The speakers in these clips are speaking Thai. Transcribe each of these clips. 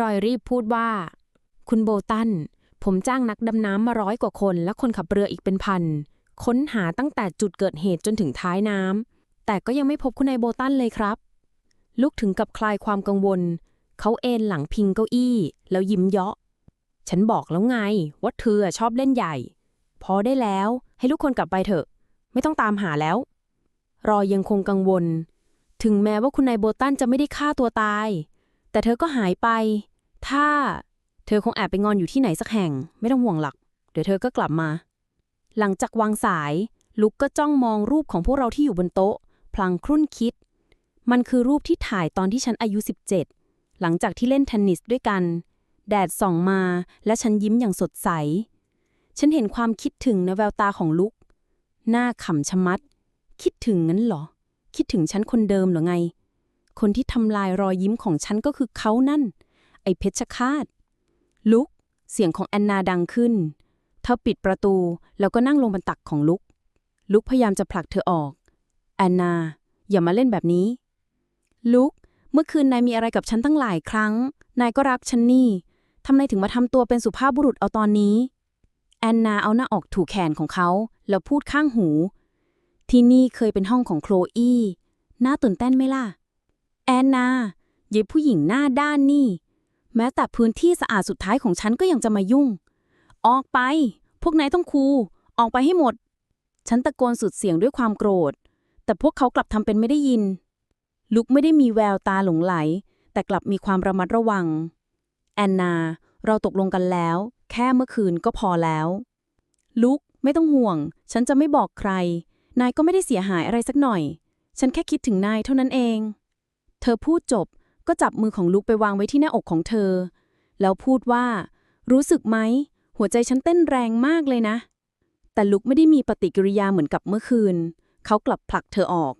รอยรีบพูดว่า คุณโบตัน ผมจ้างนักดำน้ำมาร้อยกว่าคน และคนขับเรืออีกเป็นพัน ค้นหาตั้งแต่จุดเกิดเหตุจนถึงท้ายน้ำ แต่ก็ยังไม่พบคุณนายโบตันเลยครับ ลุกถึงกับคลายความกังวล เขาเอนหลังพิงเก้าอี้ แล้วยิ้มเยาะ ฉันบอกแล้วไง ว่าเธอชอบเล่นใหญ่ พอได้แล้ว ให้ทุกคนกลับไปเถอะ ไม่ต้องตามหาแล้ว รอยยังคงกังวล ถึงแม้ว่าคุณนายโบตันจะไม่ได้ฆ่าตัวตายแต่เธอก็หายไป ถ้าเธอคงแอบไปงอนอยู่ที่ไหนสักแห่ง ไม่ต้องห่วงหลัก เดี๋ยวเธอก็กลับมา หลังจากวางสาย ลุกก็จ้องมองรูปของพวกเราที่อยู่บนโต๊ะ พลางครุ่นคิด มันคือรูปที่ถ่ายตอนที่ฉันอายุ 17 หลังจากที่เล่นเทนนิสด้วยกัน แดดส่องมา และฉันยิ้มอย่างสดใส ฉันเห็นความคิดถึงในแววตาของลุก หน้าขำชะมัด คิดถึงงั้นเหรอ คิดถึงฉันคนเดิมเหรอไง คนที่ทำลายรอยยิ้มของฉันก็คือเขานั่น ไอ้เพชรฆาต ลุก เสียงของแอนนาดังขึ้น เธอปิดประตูแล้วก็นั่งลงบนตักของลุก ลุกพยายามจะผลักเธอออก แอนนา อย่ามาเล่นแบบนี้ ลุก เมื่อคืนนายมีอะไรกับฉันตั้งหลายครั้ง นายก็รักฉันนี่ ทำไมถึงมาทำตัวเป็นสุภาพบุรุษเอาตอนนี้ แอนนาเอาหน้าออกถูแขนของเขา แล้วพูดข้างหู ที่นี่เคยเป็นห้องของโคลอี้น่าตื่นเต้นไหมล่ะ แอนนาเย็บผู้หญิงหน้าด้านนี่ แม้แต่พื้นที่สะอาดสุดท้ายของฉันก็ยังจะมายุ่ง ออกไป พวกนายต้องคู ออกไปให้หมด ฉันตะโกนสุดเสียงด้วยความโกรธ แต่พวกเขากลับทำเป็นไม่ได้ยิน ลุกไม่ได้มีแววตาหลงไหล แต่กลับมีความระมัดระวัง แอนนา เราตกลงกันแล้ว แค่เมื่อคืนก็พอแล้ว ลุกไม่ต้องห่วง ฉันจะไม่บอกใคร นายก็ไม่ได้เสียหายอะไรสักหน่อย ฉันแค่คิดถึงนายเท่านั้นเอง เธอพูดจบ ก็จับมือของลุกไปวางไว้ที่หน้าอกของเธอ แล้วพูดว่า รู้สึกไหม หัวใจฉันเต้นแรงมากเลยนะ แต่ลุกไม่ได้มีปฏิกิริยาเหมือนกับเมื่อคืน เขากลับผลักเธอออก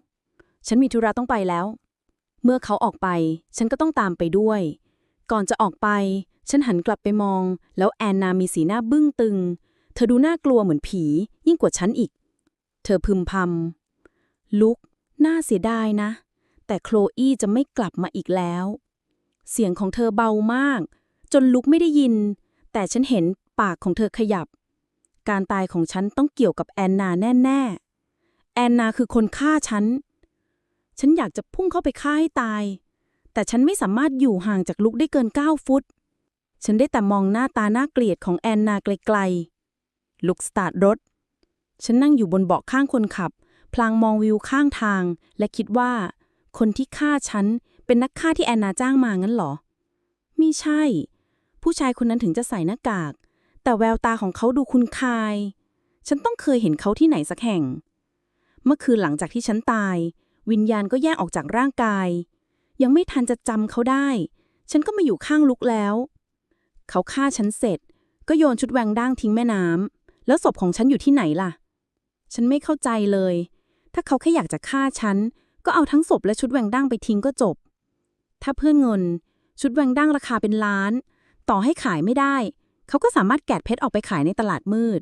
ฉันมีธุระต้องไปแล้ว เมื่อเขาออกไป ฉันก็ต้องตามไปด้วย ก่อนจะออกไป ฉันหันกลับไปมอง แล้วแอนนามีสีหน้าบึ้งตึง เธอดูน่ากลัวเหมือนผี ยิ่งกว่าฉันอีก เธอพึมพำลุกน่าเสียดายนะ แต่โคลอี้จะไม่กลับมาอีกแล้ว เสียงของเธอเบามาก จนลุกไม่ได้ยิน แต่ฉันเห็นปากของเธอขยับ การตายของฉันต้องเกี่ยวกับแอนนาแน่ ๆ แอนนาคือคนฆ่าฉัน ฉันอยากจะพุ่งเข้าไปฆ่าให้ตาย แต่ฉันไม่สามารถอยู่ห่างจากลุกได้เกินเก้าฟุต ฉันได้แต่มองหน้าตาน่าเกลียดของแอนนาไกลๆ ลุกสตาร์ทรถ ฉันนั่งอยู่บนเบาะข้างคนขับ พลางมองวิวข้างทาง และคิดว่า คนที่ฆ่าฉันเป็นนักฆ่าที่แอนนาจ้างมางั้นเหรอมิใช่ ผู้ชายคนนั้นถึงจะใส่หน้ากาก แต่แววตาของเขาดูคุ้นคาย ฉันต้องเคยเห็นเขาที่ไหนสักแห่ง เมื่อคืนหลังจากที่ฉันตาย วิญญาณก็แยกออกจากร่างกาย ยังไม่ทันจะจำเขาได้ ฉันก็มาอยู่ข้างลุกแล้ว เขาฆ่าฉันเสร็จ ก็โยนชุดแวงด้างทิ้งแม่น้ำแล้วศพของฉันอยู่ที่ไหนล่ะ ฉันไม่เข้าใจเลย ถ้าเขาแค่อยากจะฆ่าฉัน ก็เอาทั้งศพและชุดแหวงด้างไปทิ้งก็จบ ถ้าเพื่อเงิน ชุดแหวงด้างราคาเป็นล้าน ต่อให้ขายไม่ได้ เขาก็สามารถแกะเพชรออกไปขายในตลาดมืด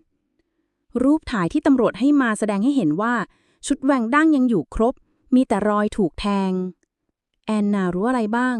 รูปถ่ายที่ตำรวจให้มาแสดงให้เห็นว่า ชุดแหวงด้างยังอยู่ครบ มีแต่รอยถูกแทง แอนนารู้อะไรบ้าง